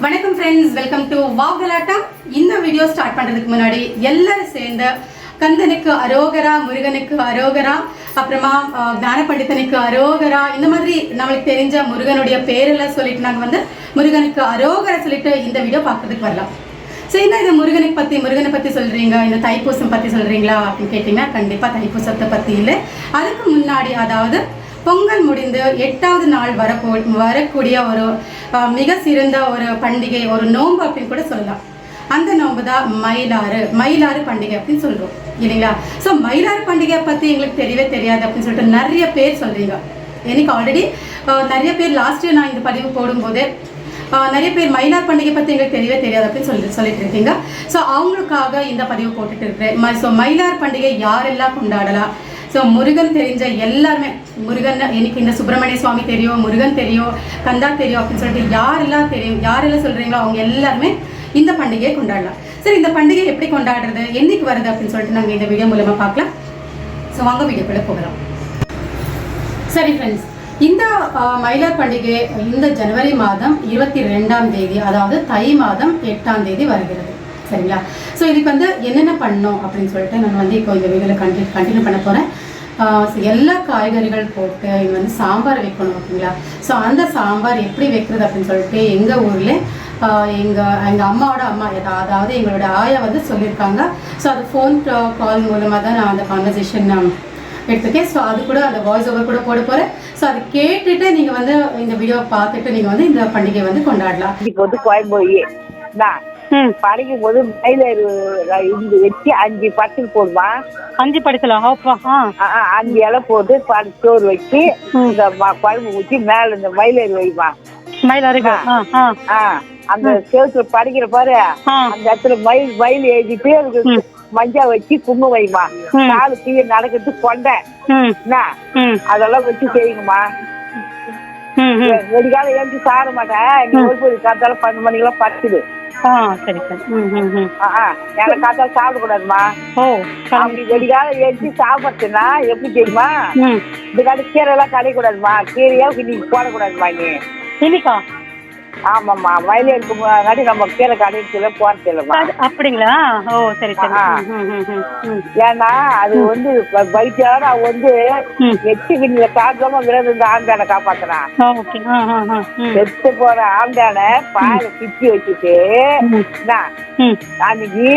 வணக்கம் friends welcome to வாகலாட்டம். இந்த video start பண்ணுறதுக்கு முன்னாடி எல்லாரும் சேர்ந்து கந்தனுக்கு அரோகரா முருகனுக்கு அரோகரா அப்புறமா அஹ், ஞான அரோகரா இந்த மாதிரி நம்மளுக்கு தெரிஞ்ச முருகனுடைய பேரெல்லாம் சொல்லிட்டு நாங்கள் வந்து முருகனுக்கு அரோகரா சொல்லிட்டு இந்த வீடியோ பார்க்கறதுக்கு வரலாம். ஸோ என்ன இது முருகனை பற்றி முருகனை பற்றி சொல்கிறீங்க இந்த தைப்பூசம் பற்றி சொல்கிறீங்களா அப்படின்னு கேட்டிங்கன்னா கண்டிப்பாக தைப்பூசத்தை பற்றி இல்லை. அதுக்கு முன்னாடி அதாவது பொங்கல் முடிந்து எட்டாவது நாள் வரப்போ வரக்கூடிய ஒரு மிக சிறந்த ஒரு பண்டிகை ஒரு நோன்பு அப்படின்னு கூட சொல்லலாம். அந்த நோன்பு தான் மயிலாறு மயிலாறு பண்டிகை அப்படின்னு சொல்கிறோம் இல்லைங்களா? ஸோ மயிலாறு பண்டிகையை பற்றி எங்களுக்கு தெரியவே தெரியாது அப்படின்னு சொல்லிட்டு நிறைய பேர் சொல்கிறீங்க எனக்கு ஆல்ரெடி நிறைய பேர் லாஸ்ட் இயர் நான் இந்த பதிவு போடும்போதே நிறைய பேர் மயிலார் பண்டிகை பற்றி எங்களுக்கு தெரியவே தெரியாது அப்படின்னு சொல்லி சொல்லிட்டு இருக்கீங்க. ஸோ அவங்களுக்காக இந்த பதிவு போட்டுட்டு இருக்கிறேன். ஸோ மயிலார் பண்டிகை யாரெல்லாம் கொண்டாடலாம்? ஸோ முருகன் தெரிஞ்ச எல்லாருமே முருகன் எனக்கு இந்த சுப்பிரமணிய சுவாமி தெரியும் முருகன் தெரியும் கந்தா தெரியும் அப்படின்னு சொல்லிட்டு யாரெல்லாம் தெரியும் யாரெல்லாம் சொல்கிறீங்களோ அவங்க எல்லாருமே இந்த பண்டிகையை கொண்டாடலாம். சரி இந்த பண்டிகை எப்படி கொண்டாடுறது என்னைக்கு வருது அப்படின்னு சொல்லிட்டு நாங்கள் இந்த வீடியோ மூலமாக பார்க்கலாம். ஸோ வாங்க வீடியோக்குள்ளே போகலாம். சரி ஃப்ரெண்ட்ஸ் இந்த மயிலார் பண்டிகை இந்த ஜனவரி மாதம் இருபத்தி ரெண்டாம் தேதி அதாவது தை மாதம் எட்டாம் தேதி வருகிறது. சரிங்களா? ஸோ இதுக்கு வந்து என்னென்ன பண்ணணும் அப்படின்னு சொல்லிட்டு நான் வந்து இப்போ இந்த வீடியோவில் கண்டினியூ கண்டினியூ பண்ண போகிறேன் எல்லா காய்கறிகள் போட்டு இங்கே வந்து சாம்பார் வைக்கணும் ஓகேங்களா? ஸோ அந்த சாம்பார் எப்படி வைக்கிறது அப்படின்னு சொல்லிட்டு எங்கள் ஊரில் எங்கள் எங்கள் அம்மாவோட அம்மா அதாவது எங்களோட ஆயா வந்து சொல்லியிருக்காங்க. ஸோ அது ஃபோன் கால் மூலமாக தான் நான் அந்த கான்வர்சேஷன் எடுத்துக்கேன் ஸோ அது கூட அந்த வாய்ஸ் ஓவர் கூட போட போகிறேன் ஸோ அதை கேட்டுட்டு நீங்கள் வந்து இந்த வீடியோவை பார்த்துட்டு நீங்கள் வந்து இந்த பண்டிகை வந்து கொண்டாடலாம். இப்போ வந்து கோயம்புத்தூர் படிக்கும் போது இருந்து வச்சு அஞ்சு பட்டுக்கு போடுமா அஞ்சு படிக்கலாம் அஞ்சு இலை போட்டு படி சோறு வச்சு இந்த குழம்பு ஊற்றி மேல இந்த மயிலேறு மயில் ஆ. ஆ அந்த செவத்துல படிக்கிற பாரு அந்த இடத்துல மயில் மயில் எழுதிட்டு மஞ்சள் வச்சு கும்பு வைமா. காலு கீழே நடக்கிறது கொண்டை. என்ன? அதெல்லாம் வச்சு செய்யுங்கம்மா. வெடிக்கால எழுந்து சாட மாட்டேன். நீ ஒரு போய் காத்தால பன்னெண்டு மணிக்கெல்லாம் பத்துது ஆ சரி சரி. ம் ம் ம். ஆ ஆ. எனக்கு சாப்பிடக்கூடாதுமா? ஓ சரி. அப்படி வெடிக்கால எழுந்து சாப்பிடுச்சுன்னா எப்படி தெரியுமா? ம். இந்த கடை கீரை எல்லாம் கடைக்கூடாதுமா கீரையா நீங்க போடக்கூடாதுமா நீ? ஆமாம்மா வயலே இருக்கும் முன்னாடி நம்ம கீரை கடைக்கு போறது இல்லைம்மா. அது- அப்படிங்களா? ஓ சரி ஏன்னா அது வந்து வைத்தியார அவ வந்து. எட்டு கிண்ணில காக்காம விரதம் இந்த ஆண்டானை ம். செத்து போற ஆண்டானை பாலை பிச்சு வச்சுட்டு அன்னைக்கு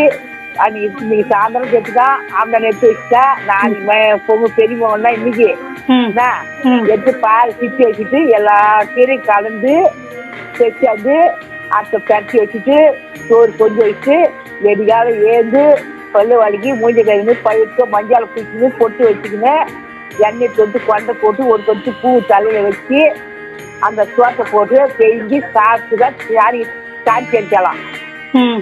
அன்னைக்கு இன்னைக்கு சாயந்தரம் செத்துதான் ஆண்டானை எடுத்து வச்சுட்டா? நாளைக்கு பொண்ணு பெரிய மகன் இன்னைக்கு என்ன, ம். எடுத்து பால் பிச்சு வச்சுட்டு எல்லா கீரையும் கலந்து வச்சாந்து அத்தை பரட்டி வச்சுட்டு சோறு கொஞ்சம் வச்சு வெடிகால ஏந்து பல்லு வலிக்கி மூஞ்ச கழுவி பழுக்க மஞ்சள் குச்சின்னு பொட்டு வச்சுக்கின்னு எண்ணெய் தொட்டு கொண்டை போட்டு ஒரு கொத்து பூ தலையில வச்சு அந்த சோத்தை போட்டு பெய்ஞ்சு சாப்பிட்டு தான் ம் ம்.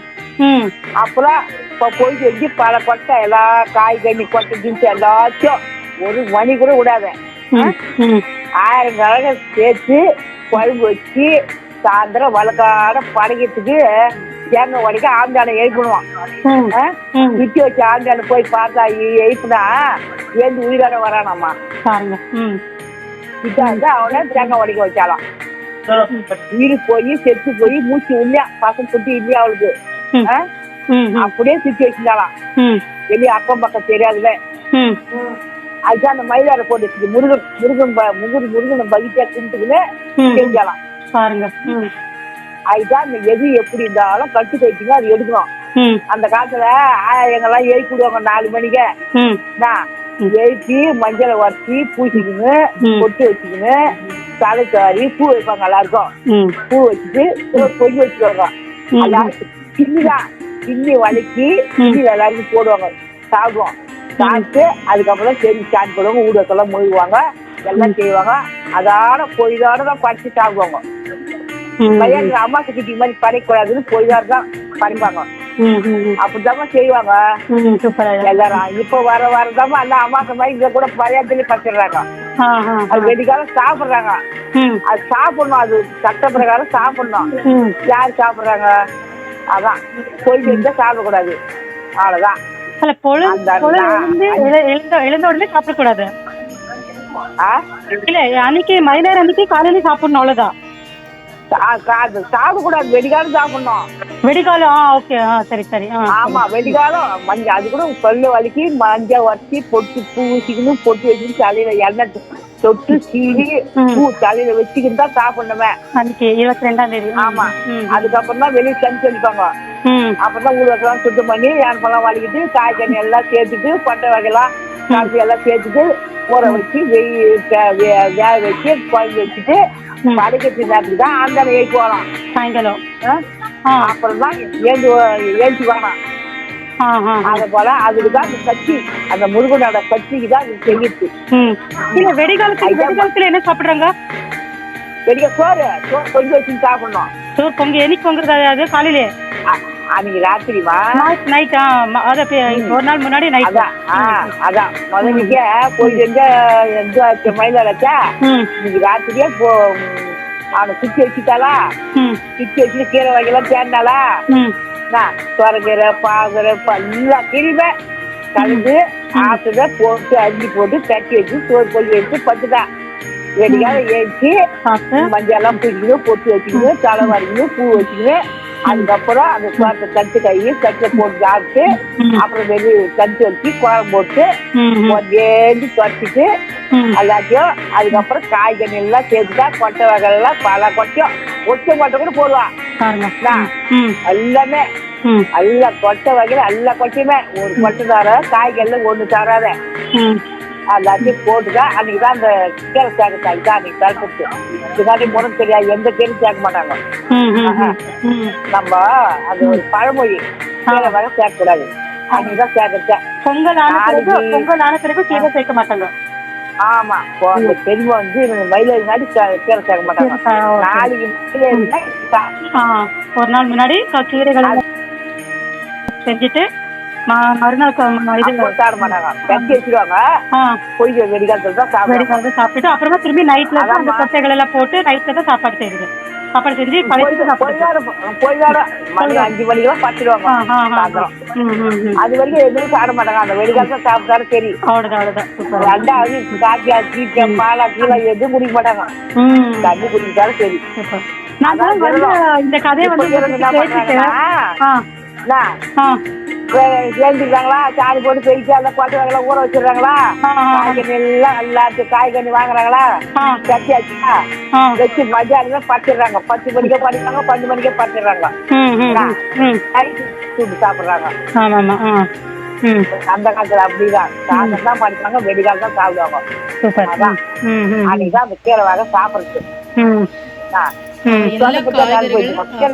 அப்புறம் இப்போ போயிட்டு வச்சு பல கொட்டை எல்லா காய்கறி கொட்டை ஜின்ஸ் எல்லாத்தையும் ஒரு மணி கூட விடாத ஆயிரம் கலக சேர்த்து குழம்பு வச்சு சாயந்தரம் வழக்காட படைக்கிறதுக்கு தேங்காய் உடைக்க ஆண்டானை ம் விட்டு வச்ச ஆண்டானை போய் பார்த்தா எழுப்புனா ஏந்து உயிரோட வரானாம்மா பாருங்க ம் விட்டா வந்து அவனை தேங்காய் உடைக்க வச்சாலாம் உயிர் போய் செத்து போய் மூச்சு இல்லையா பசங்க குட்டி இல்லையா அவளுக்கு அப்படியே சுத்தி வச்சிருந்தாலாம் வெளியே அக்கம் பக்கம் தெரியாதுல. அதுதான் அந்த மயிலாரை போட்டு முருகன் முருகன் முருகன் முருகனை பகிச்சா கும்பிட்டுக்குன்னு ம் செஞ்சாலாம் பாருங்க. அதுதான் இந்த எது எப்படி இருந்தாலும் கட்டு தைச்சிங்க அது எடுக்கணும். அந்த காலத்துல எங்கெல்லாம் எழுப்பி விடுவாங்க நாலு மணிக்கு எழுப்பி மஞ்சளை வச்சு பூசிக்கின்னு ம். பொட்டு வச்சுக்கின்னு தலை சாரி பூ வைப்பாங்க எல்லாருக்கும். பூ வச்சுட்டு பொய் வச்சுருவாங்க ம். எல்லாருக்கும் கிண்ணி வதக்கி கிண்ணியில் எல்லாருக்கும் போடுவாங்க. சாப்பிடுவோம். சாப்பிட்டு அதுக்கப்புறம் சரி ஸ்டார்ட் பண்ணுவாங்க ஊடகத்தெல்லாம் மொழிவாங்க எல்லாம் செய்வாங்க. அதோட பொய்தோட தான் படிச்சு சாப்பிடுவாங்க. பையன் அம்மா கிட்டி மாதிரி படைக்கூடாதுன்னு பொய்தோட தான் ம் அப்படிதாம்மா செய்வாங்க. எல்லாரும். இப்போ வர வரதாம்மா அந்த அம்மாக்கு மாதிரி இதை கூட ஆ ஆ அது வெடிக்காலம் சாப்பிடுறாங்க. அது சாப்பிடணும். அது சட்ட பிரகாரம் சாப்பிடணும். யார் சாப்பிடுறாங்க? அதான். போய் செஞ்சா சாப்பிடக்கூடாது. அவ்வளவுதான். அல்ல பொழுது எழுந்து எழு- எழுந்த உடனே சாப்பிடக்கூடாது. இல்ல அன்னைக்கு மதியம் அன்னைக்கு காலையில சாப்பிடணும் அவ்வளவுதான். சாப்பிடக்கூடாது. வெடிகாலம் சாப்பிடணும். வெடிகாலம் ஆ ஓகே ஆ சரி சரி ஆமா வெடிகாலம். மஞ்சள் அது கூட பல்லு வலிக்கு மஞ்சள் வச்சு பொட்டு பூ வச்சுக்கணும் பொட்டு வச்சுக்கணும் தலையில எண்ணெய் தொட்டு சீவி. பூ தலையில வச்சுக்கிட்டு தான் சாப்பிடணுமே. அன்னைக்கு இருபத்தி ரெண்டாம் தேதி ஆமா. அதுக்கப்புறம் தான் வெளியே தண்ணி தெளிப்பாங்க ம். அப்பதான் ஊழலாம் சுத்தம் பண்ணி ஏன்பழம் வலிக்கிட்டு காய்கறி எல்லாம் சேர்த்துட்டு பட்டை வகைலாம் காய்ச்சி எல்லாம் சேர்த்துட்டு ஊற வச்சு வெயில் வேக வச்சு குழம்பு வச்சுட்டு ம். படைக்கத்து நேரத்துக்கு தான் அந்த ஏற்றி போகலாம். சாயங்காலம். அப்புறம் தான் ஏஞ்சி ஆ ஆ. அது போல அதுக்கு தான் அந்த கட்சி அந்த முருகனோட கட்சிக்கு தான் அது ம். இல்ல வெடிகாலத்துல வெடிகாலத்துல என்ன சாப்பிடுறாங்க? வெடிக்க சோறு சோறு கொஞ்சம் வச்சு சாப்பிடணும். சோறு பொங்கி என்னைக்கு பொங்குறது? அது காலையிலே? அன்னைக்கு ராத்திரிமா நைட் ஒரு நாள் முன்னாடி நைட் அதான் ஆ அதான். முதல்ல போய் எங்க எங்க மயிலாச்சா ம். இன்னைக்கு ராத்திரியே போ அவனை சுத்தி வச்சுட்டாளா? சுத்தி வச்சுட்டு கீரை வகையெல்லாம் ம். நான் சொரக்கீரை பாகரை எல்லா கீரையுமே கலந்து ஆற்றுத போட்டு அரிஞ்சு போட்டு தட்டி வச்சு சோறு பொங்கி வச்சு பத்துதான் வெடிக்காத ஏற்றி சாப்பிட்டு மஞ்சள் எல்லாம் பிடிக்கணும் பொட்டு வச்சுக்கணும் தலை வரைக்கணும் பூ வச்சுக்கணும் அதுக்கப்புறம் அந்த சோத்தை தட்டு கை தட்டில் போட்டு சாப்பிட்டு. அப்புறம் வெளியே தட்டு வச்சு குழம்பு போட்டு கொஞ்சேந்து தொட்டிட்டு ம் எல்லாத்தையும் அதுக்கப்புறம் காய்கறி எல்லாம் சேர்த்துட்டா கொட்டை வகை எல்லாம் பல கொட்டையும் ஒற்றை கொட்டை கூட போடுவான் எல்லாமே. எல்லா கொட்டை வகையில எல்லா கொட்டையுமே. ஒரு கொட்டை தர காய்கறில ஒண்ணு தராத. எல்லாத்தையும் போட்டுதான் அன்னைக்கு தான் அந்த கீரை சேர்க்க தான் அன்னைக்கு சேர்க்கறது இதுக்காண்டி முறை தெரியாது எந்த கீரை சேர்க்க மாட்டாங்க. நம்ம அது ஒரு பழமொழி கீரை வகை சேர்க்கக்கூடாது அன்னைக்கு தான் சேர்க்கறது பொங்கல் ஆன பிறகு பொங்கல் ஆன பிறகு கீரை சேர்க்க மாட்டாங்க. ஆமா. அந்த பெரியமா வந்து வயல முன்னாடி கீரை சேர்க்க மாட்டாங்க. நாளைக்கு ஒரு நாள் முன்னாடி கீரைகள் செஞ்சுட்டு மறுநாள் இது சாப்பிட மாட்டாங்க கட்டி வச்சிருவாங்க. பொய் தான் சாப்பிடுவாங்க. சாப்பிட்டுட்டு அப்புறமா திரும்பி நைட்ல தான் அந்த. கொட்டைகள் எல்லாம் போட்டு நைட்ல தான் சாப்பாடு செய்யுது சாப்பாடு செஞ்சு பழைய போய் மணி அஞ்சு மணிக்கெல்லாம் ம் அது வரைக்கும் எதுவும் சாப்பிட மாட்டாங்க. அந்த வெடிக்காலத்தை சாப்பிட்டாலும் சரி. அவ்வளோதான் சூப்பர் ரெண்டாவது காப்பியா கீச்சா பாலா கீழே எதுவும் குடிக்க மாட்டாங்க. தண்ணி குடிச்சாலும் சரி. சூப்பர். நான் இந்த கதையை வந்து சேர்ந்துருக்காங்களா சாணி போட்டு பெருக்கி அந்த கொட்டை வகையெல்லாம் ஊற வச்சிடுறாங்களா? ஆ. காய்கறி எல்லாம் எல்லாத்தையும் காய்கறி வாங்குறாங்களா? கட்டியாச்சா வச்சு மத்தியானமே பத்துடுறாங்க பத்து மணிக்கே படிக்கிறாங்க பத்து மணிக்கே நைட்டு சூடு சாப்பிடுறாங்க. அந்த காலத்துல அப்படிதான். சாயந்தரம் தான் படிப்பாங்க வெடிகால் தான் சாப்பிடுவாங்க. சூப்பர். அதான். ம் ம் அன்னைக்கு தான் அந்த கீரை வகை சாப்பிடுறது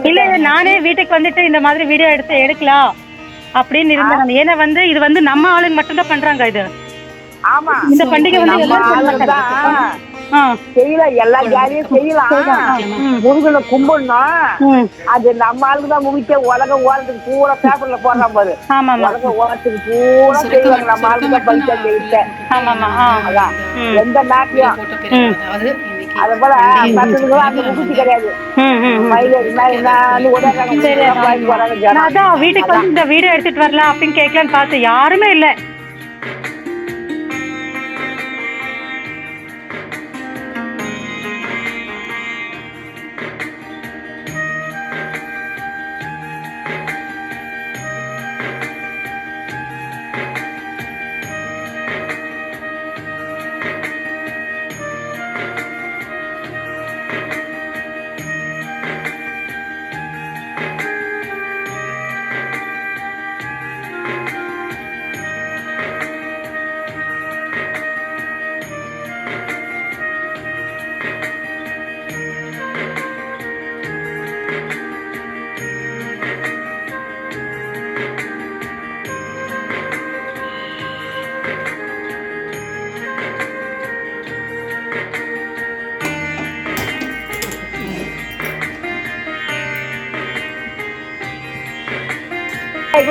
இல்ல நானே வீட்டுக்கு வந்துட்டு இந்த மாதிரி வீடியோ எடுத்து எடுக்கலாம். அப்படின்னு இருந்தேன். நான். ஏன்னா வந்து இது வந்து நம்ம ஆளுங்க மட்டும்தான் பண்றாங்க இது. ஆமா. இந்த பண்டிகை வந்து எல்லாரும் செய்யலாம் எல்லா ஜாலியும் செய்யலாம். முருகனை கும்பிடணும் அது நம்ம ஆளுக்கு தான் முகிச்ச உலகம் ஓரத்துக்கு பூரா பேப்பர்ல போடுறான் பாரு. உலகம் ஓரத்துக்கு பூரா செய்வாங்க நம்ம ஆளுக்கு தான் பரிசு. எந்த நாட்டிலையும் அது போல அந்த கிடையாது. அதான் வீட்டுக்கு வந்து இந்த வீடியோ எடுத்துட்டு வரலாம் அப்படின்னு கேட்கலான்னு பார்த்தேன் யாருமே இல்ல.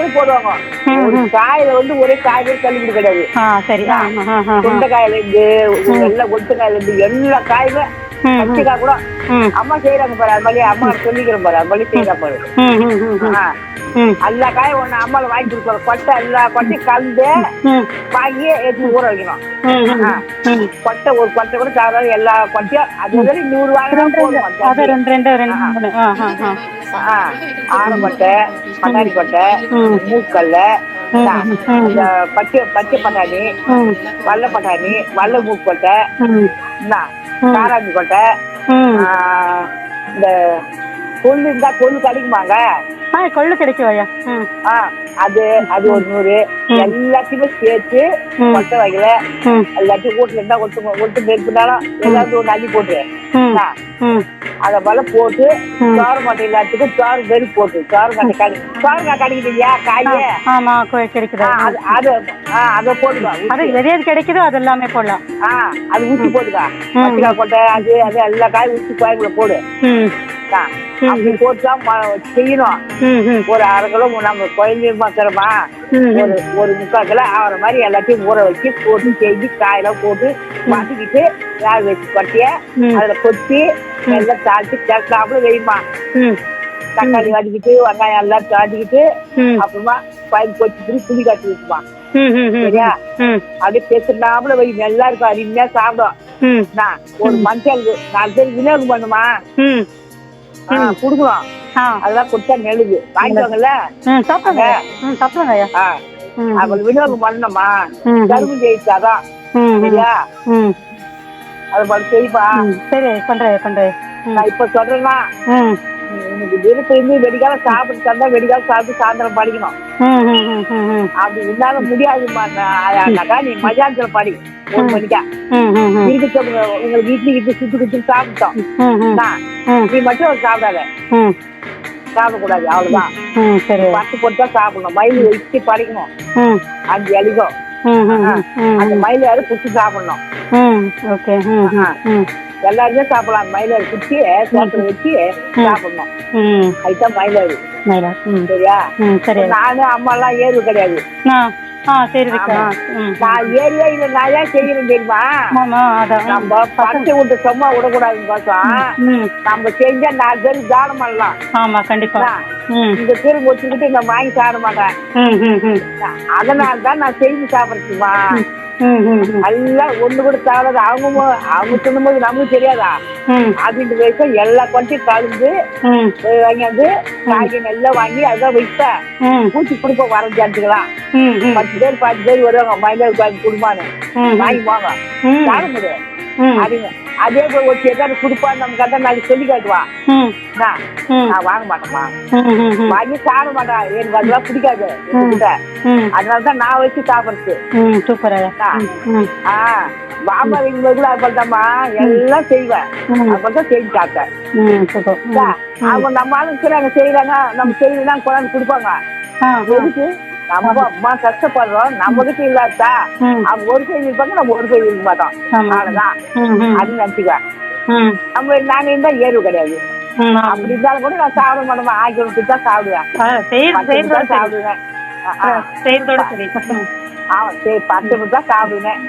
கூட போடுவாங்க ஒரு காயில வந்து ஒரே காய் கூட தள்ளுபடி கிடையாது சரி. கொண்டைக்காயில இருந்து எல்லாம் கொட்டுக்காயில இருந்து எல்லா காயுமே ம். பச்சைக்காய் கூட அம்மா செய்யறாங்க பாரு அது மாதிரி அம்மா சொல்லிக்கிறோம் பாரு அது மாதிரி செய்யலாம் பாரு. எல்லா காயும் ஒண்ணு அம்மால வாங்கி கொடுக்குறோம் கொட்டை எல்லா கொட்டையும் கலந்து வாங்கி எடுத்து ஊற வைக்கணும். கொட்டை ஒரு கொட்டை கூட சாப்பிடாது எல்லா கொட்டையும் அது நூறு வாங்கினா போதும். அது ரெண்டு ரெண்டு ரெண்டு மூணு ஆ ஆ ஆ ஆ ஆரம்பட்டை பட்டாணி கொட்டை. மூக்கல்ல. இந்த பச்சை பச்சை பட்டாணி வல்ல பட்டாணி வல்ல மூக்கு கொட்டை ம் என்ன ம். காராஞ்சி கொட்டை இந்த கொள்ளு இருந்தா கொள்ளு கிடைக்குமாங்க? ஆ கொள்ளு கிடைக்கும் ஐயா. ஆ அது அது ஒரு நூறு. எல்லாத்தையுமே சேர்த்து. கொட்டை வைக்கல எல்லாத்தையும் வீட்டுல இருந்தா ஒட்டு ஒட்டு நெருப்புனாலும் எல்லாத்தையும் ஒன்று அள்ளி போட்டு அதை போல போட்டு. சோறு மட்டை எல்லாத்துக்கும் சோறு வெறி போட்டு சோறு மட்டை கடை சோறு கிடைக்குது இல்லையா காயே? ஆமா கிடைக்குது. அது அது அதை போட்டுக்கோ அது எது கிடைக்குதோ அது எல்லாமே போடலாம். ஆ அது போட்டுக்கா பச்சைக்காய் கொட்டை அது அது எல்லா காயும் ஊற்றி காய்க்குள்ள போடு. ஆ, அப்படி போட்டு தான் ம- செய்யணும் ஒரு அரை கிலோ நம்ம குழந்தை பார்க்குறோமா ஒரு ஒரு முக்கால் கிலோ ஆகிற மாதிரி எல்லாத்தையும் ஊற வச்சு போட்டு செஞ்சு காயெல்லாம் போட்டு வதக்கிட்டு வேக வச்சு கொட்டிய. அதில் கொட்டி எல்லாம் தாளிச்சு கிளத்தாப்புல வைமா தக்காளி வதக்கிட்டு வெங்காயம் எல்லாம் தாட்டிக்கிட்டு ம். அப்புறமா பயிர் கொச்சிட்டு புளி காய்ச்சி வச்சுமா ம் ம் ம் சரியா? அப்படியே பேசுனாப்புல வை. நல்லா இருக்கும் அருமையா சாப்பிடும். நான் ஒரு மஞ்சள் நாலு பேர் விநியோகம் பண்ணுமா? ம் ஆ, குடுக்கணும் ஆ. அதெல்லாம் கொடுத்தா நெழுது வாங்கிக்கோங்கல்ல? சாப்பிடுங்க. சாப்பிடுங்க ஐயா. அவங்க விநியோகம் பண்ணணுமா கரும்பு ஜெயிச்சாதான். சரியா? அது போல செய்ப்பா. சரி பண்றேன் பண்றேன். நான் இப்ப சொல்றேன்னா விருப்பம் இருந்து வெடிக்கால சாப்பிட்டு தந்தா வெடிக்கால சாப்பிட்டு சாயந்தரம் படிக்கணும். அப்படி இருந்தால முடியாதுமா அக்கா நீ மஜானத்துல படி. ஒரு மணிக்கா. இருக்கு சுட்டு குத்து சாப்பிட்டோம். நீ மட்டும் சாப்பிடாத. சாப்பிடக்கூடாது அவ்வளவுதான். பத்து போட்டு தான் சாப்பிடணும். மயில் வச்சு படிக்கணும். அஞ்சு அழிக்கும் அந்த மயில் யாரும் குச்சி சாப்பிடணும். ஓகே. எல்லாருமே சாப்பிடலாம். மயிலாறு குச்சி சோத்துல வச்சு சாப்பிடணும். அதுதான் மயிலாறு நைலா ம். சரியா? நானும் அம்மா எல்லாம் ஏறு கிடையாது. நான் ஏரியா இல்ல நான் ஏன் செய்யறேன் தெரியுமா? நம்ம பச்சை விட்டு சும்மா விடக்கூடாதுன்னு கோசம் ம் நம்ம செஞ்சா நாலு பேருக்கு தானம் பண்ணலாம். ஆமா கண்டிப்பா. இந்த திரும்ப வச்சுக்கிட்டு நான் வாங்கி சாப்பிட மாட்டேன். அதனால தான் நான் செஞ்சு சாப்பிடுறதுமா ம் ம் ம். எல்லாம் ஒண்ணு கூட சாப்பிடாது அவங்க அவங்க சொல்லும்போது நமக்கு தெரியாதா? ம். அப்படின்ட்டு வயசு எல்லா கொண்டையும் கலந்து வாங்கியாந்து காய்கறி எல்லாம் வாங்கி அதான் வைப்பேன் பூச்சி கொடுப்போம் வரைஞ்சி அடிச்சுக்கலாம் பத்து பேர் பாஞ்சு பேர் வருவாங்க. மயிலாடு ம் வாங்கி போங்க. முடியும் ம். அப்படிங்க அதே போய் ஒரு ஏதாவது கொடுப்பான்னு நம்ம கதை நாளைக்கு சொல்லி காட்டுவா. ம். நான் வாங்க மாட்டேம்மா. வாங்கி சாப்பிட மாட்டேன் எனக்கு அதெல்லாம் பிடிக்காது. என்கிட்ட ம். அதனால தான் நான் வச்சு சாப்பிடுறது. சூப்பர் ஐயா ம் ம். ஆ பாபா வைக்கும்போது அப்பதாம்மா எல்லாம் செய்வேன். அப்பதான் செஞ்சு சாப்பிட்டேன். அவங்க நம்ம செய்றாங்க. செய்யறாங்க நம்ம செய்யலாம் கொண்டாந்து கொடுப்பாங்க. எதுக்கு? நம்ம அம்மா கஷ்டப்படுறோம் நம்ம கிட்ட இல்லாதா அவங்க ஒரு கை இருப்பாங்க நம்ம ஒரு கை இருக்க மாட்டோம். அவ்வளவுதான். அப்படின்னு நினைச்சுக்குவேன். நம்ம நாங்க இருந்தா ஏறு கிடையாது. அப்படி இருந்தாலும் கூட நான் சாப்பிட மாட்டேன் ஆக்கி கொடுத்து தான் சாப்பிடுவேன். சாப்பிடுவேன். ஆ, சரி ம். ஆமா சரி பத்து தான் சாப்பிடுவேன்.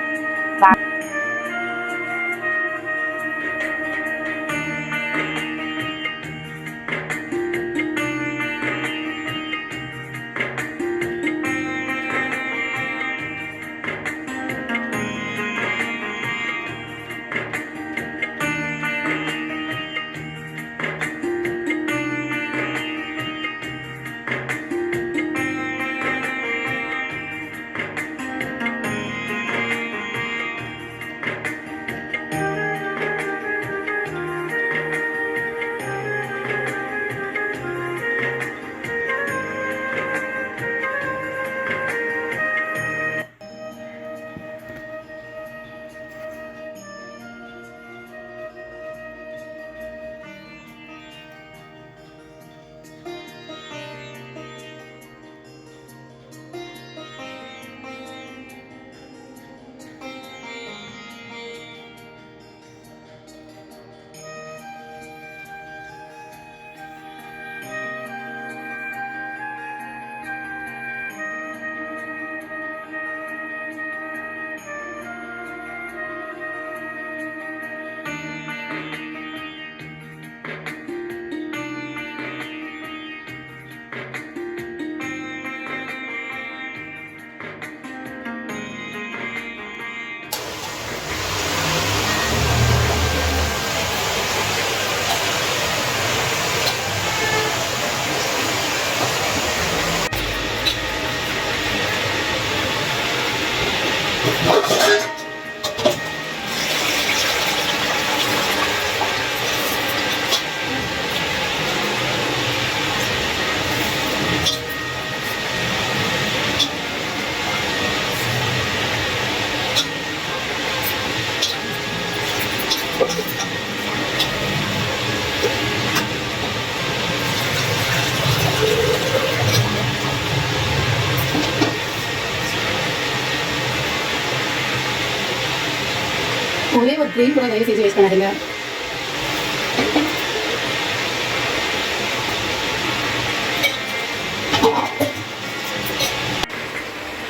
கூட தயவு செஞ்சு வேஸ்ட் பண்ணாதீங்க.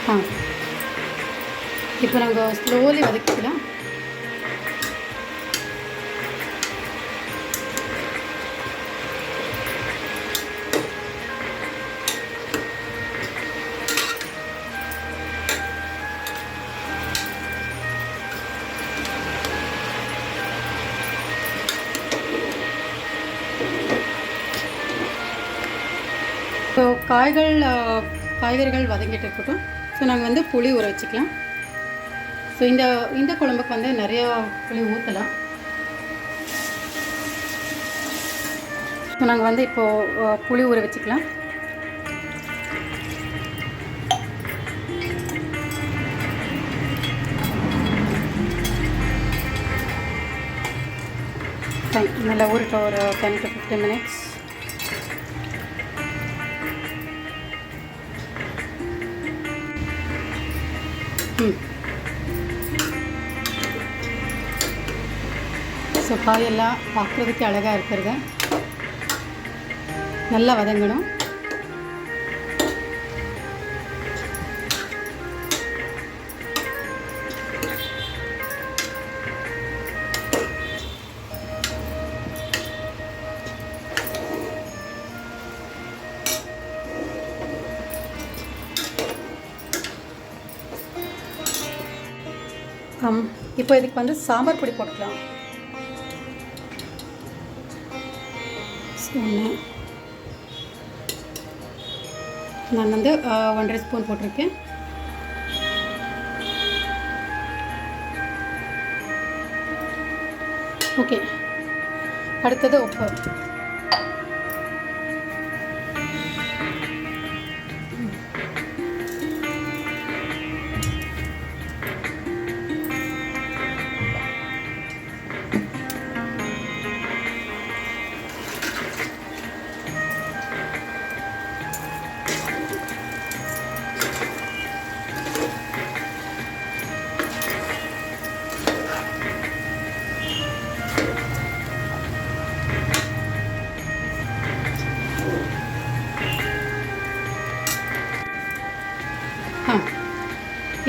ஆ. இப்போ நாங்கள் ஸ்லோலி வதக்கி காய்கள் காய்கறிகள் வதங்கிட்டு இருக்கட்டும் ஸோ நாங்கள் வந்து புளி ஊற வச்சுக்கலாம். ஸோ இந்த இந்த குழம்புக்கு வந்து நிறையா புளி ஊற்றலாம் ஸோ நாங்கள் வந்து இப்போது புளி ஊற வச்சுக்கலாம். நல்லா ஊறட்டும். ஒரு ten to fifteen minutes so காயெல்லாம் பார்க்குறதுக்கு அழகாக இருக்கிறது. நல்லா வதங்கணும். இப்போ இதுக்கு வந்து சாம்பார் பொடி போட்டுக்கலாம். ஒன்று நான் வந்து ஒன்றரை ஸ்பூன் போட்டிருக்கேன். ஓகே. அடுத்தது உப்பு.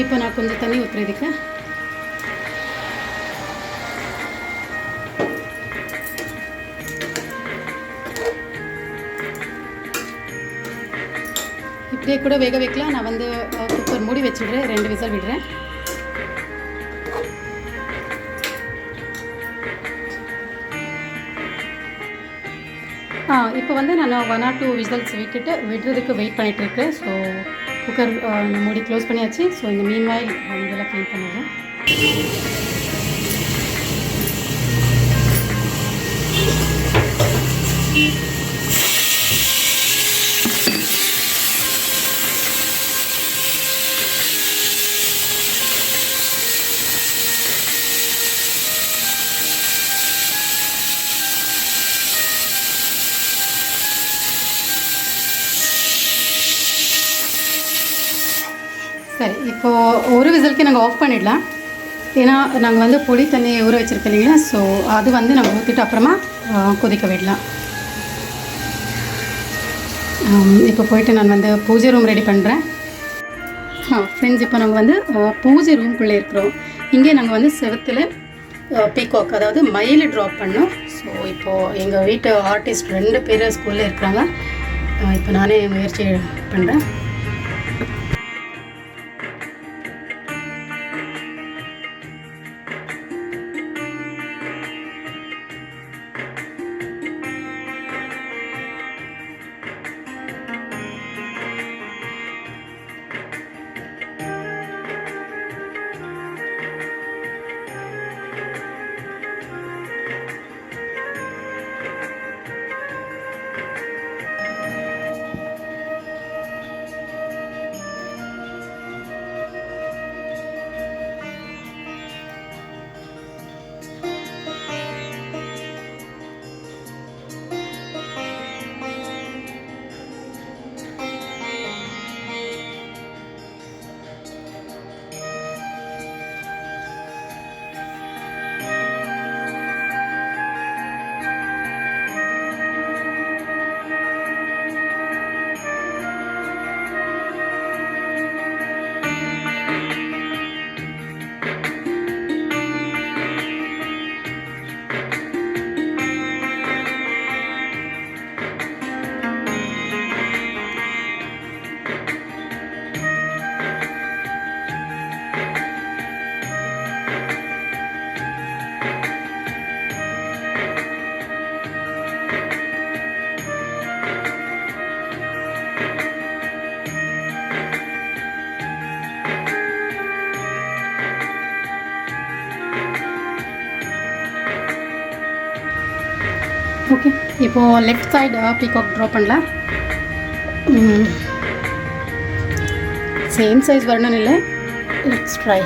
இப்போ நான் கொஞ்சம் தண்ணி ஊற்றுறதுக்கு இப்படியே கூட வேக வைக்கலாம் நான் வந்து குக்கர் மூடி வச்சிடுறேன் ரெண்டு விசில் விடுறேன் ஆ இப்போ வந்து நான் ஒன் ஆர் டூ விசல்ஸ் விட்டுட்டு விடுறதுக்கு வெயிட் பண்ணிகிட்ருக்கேன் இருக்கேன் ஸோ குக்கர் மூடி க்ளோஸ் பண்ணியாச்சு. ஸோ இந்த மீன் வாயில் இதெல்லாம் க்ளீன் பண்ணிடுறேன் ஒரு விசிலுக்கு நாங்கள் ஆஃப் பண்ணிடலாம் ஏன்னா நாங்கள் வந்து புளி தண்ணி ஊற வச்சுருக்கோம் இல்லைங்களா? ஸோ அது வந்து நாங்கள் ஊற்றிட்டு அப்புறமா கொதிக்க விடலாம். இப்போ போயிட்டு நான் வந்து பூஜை ரூம் ரெடி பண்ணுறேன் ஃப்ரெண்ட்ஸ் இப்போ நாங்கள் வந்து பூஜை ரூம்குள்ளே இருக்கிறோம். இங்கே நாங்கள் வந்து செவத்தில் பீகாக் அதாவது மயில் ட்ராப் பண்ணோம். ஸோ இப்போது எங்கள் வீட்டு ஆர்டிஸ்ட் ரெண்டு பேர் ஸ்கூலில் இருக்கிறாங்க. இப்போ நானே முயற்சி பண்ணுறேன் ஓகே இப்போது லெஃப்ட் சைடு பீகாக் ட்ரா பண்ணலாம் சேம் சைஸ் வரணும்னு இல்லை லெட்ஸ் ட்ரை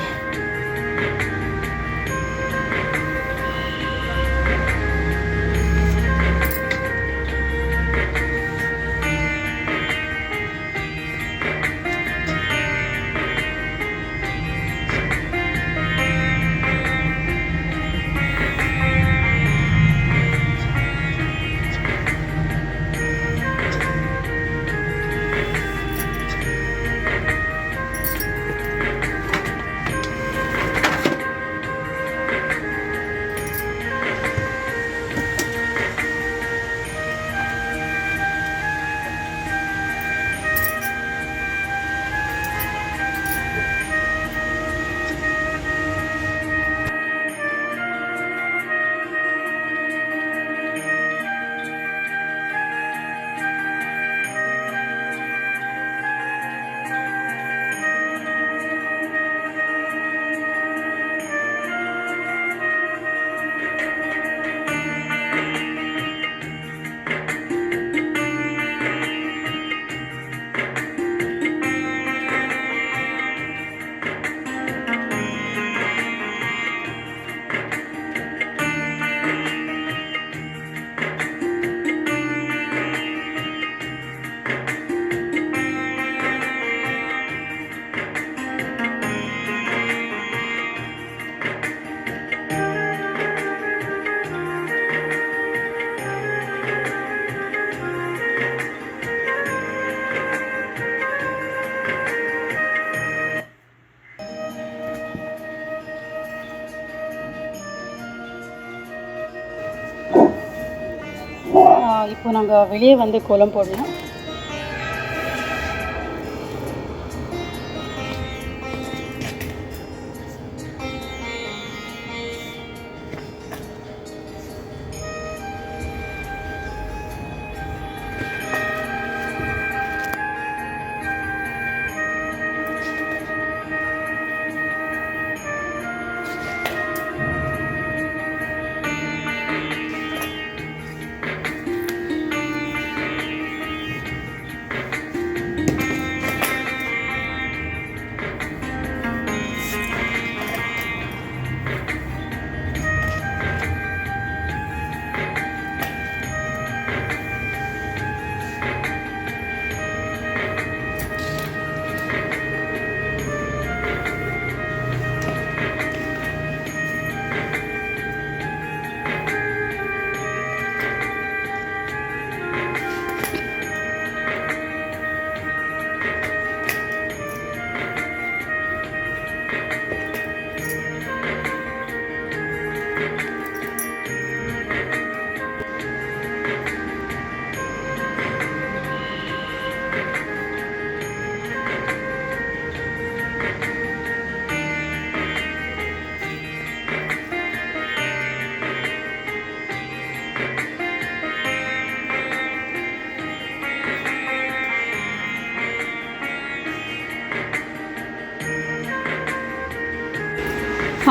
இப்போ நாங்கள் வெளியே வந்து கோலம் போடலாம்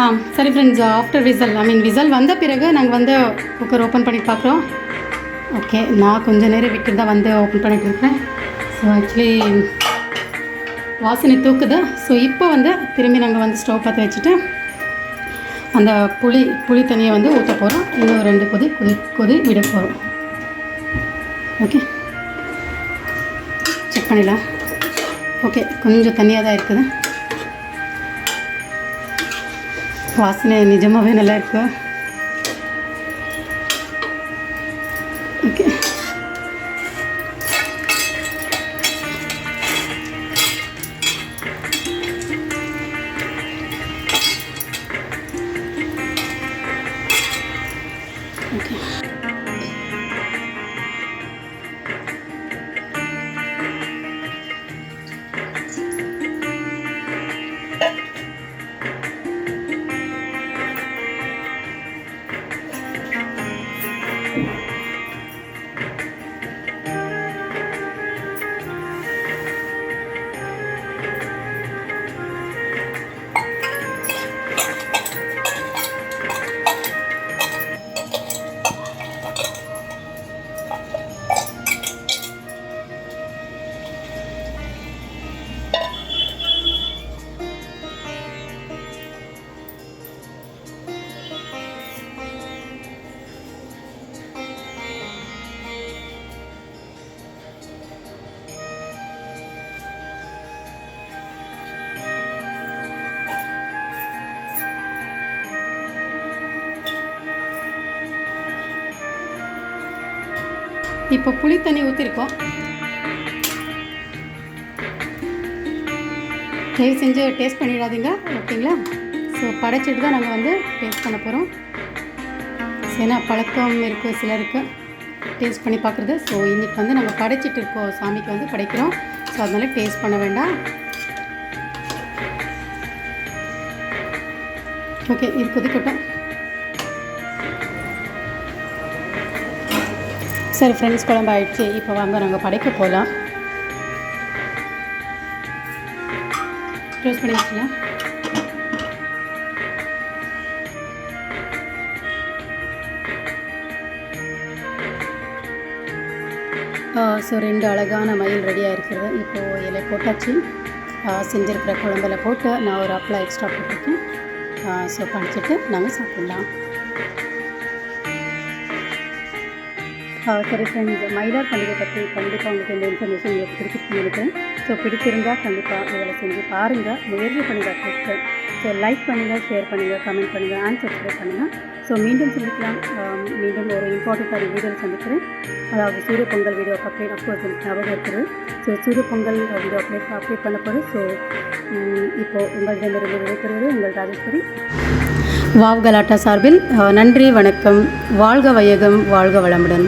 ஆ சரி friends after whistle I mean whistle வந்த பிறகு நாங்கள் வந்து குக்கர் ஓப்பன் பண்ணி பார்க்குறோம் ஓகே நான் கொஞ்சம் நேரம் விட்டு தான் வந்து ஓப்பன் பண்ணிட்டு இருக்கிறேன். ஸோ ஆக்சுவலி வாசனை தூக்குது. ஸோ இப்போ வந்து திரும்பி நாங்கள் வந்து ஸ்டவ் பற்ற வச்சுட்டு அந்த புளி புளி தண்ணியை வந்து ஊற்ற போகிறோம் இன்னும் ரெண்டு கொதி கொதி கொதி விட போகிறோம் ஓகே செக் பண்ணிடலாம். ஓகே கொஞ்சம் தண்ணியாக தான் இருக்குது. வாசனை நிஜமாகவே நல்லா இருக்கு ஓகே இப்போ புளி தண்ணி ஊற்றிருக்கோம் தயவு செஞ்சு டேஸ்ட் பண்ணிடாதீங்க ஓகேங்களா? ஸோ படைச்சிட்டு தான் நாங்கள் வந்து டேஸ்ட் பண்ண போகிறோம் ஏன்னா பழக்கம் இருக்குது சிலருக்கு டேஸ்ட் பண்ணி பார்க்குறது ஸோ இன்றைக்கி வந்து நாங்கள் படைச்சிட்டு இருக்கோம். சாமிக்கு வந்து படைக்கிறோம். ஸோ அதனால் டேஸ்ட் பண்ண வேண்டாம். ஓகே இது கொதிக்கட்டும். சரி ஃப்ரெண்ட்ஸ் குழம்பு ஆயிடுச்சு இப்போ வாங்க நாங்கள் படைக்க போகலாம் க்ளோஸ் பண்ணி வச்சுக்கலாம் ஸோ ரெண்டு அழகான மயில் ரெடியாக இருக்கிறது இப்போது இலை போட்டாச்சு. செஞ்சுருக்கிற செஞ்சிருக்கிற குழம்புல போட்டு நான் ஒரு அப்பளம் எக்ஸ்ட்ரா போட்டிருக்கேன் ஸோ படிச்சுட்டு நாங்கள் சாப்பிட்லாம். சரி ஃப்ரெண்ட்ஸ் மயிலார் பண்டிகை பற்றி கண்டிப்பாக உங்களுக்கு இந்த இன்ஃபர்மேஷன் உங்களுக்கு பிடிச்சிருக்குன்னு நினைக்கிறேன். ஸோ பிடிச்சிருந்தால் கண்டிப்பாக இதில் செஞ்சு பாருங்கள் முயற்சி பண்ணி சிஸ்டர் ஸோ லைக் பண்ணுங்கள் ஷேர் பண்ணுங்கள் கமெண்ட் பண்ணுங்கள் அண்ட் சப்ஸ்கிரைப் பண்ணுங்கள் ஸோ மீண்டும் சந்திக்கலாம். மீண்டும் ஒரு இம்பார்ட்டண்ட்டான வீடியோவில் சந்திக்கிறேன். அதாவது சூரிய பொங்கல் வீடியோ அப்டேட் அப்லோட் ஞாபகம் இருக்குது. So Surya Pongal video update update பண்ணப்படும் ஸோ இப்போது உங்களிடமிருந்து விடைபெறுவது உங்கள் ராஜேஸ்வரி. வாவ் கலாட்டா சார்பில் நன்றி வணக்கம் வாழ்க வையகம் வாழ்க வளமுடன்.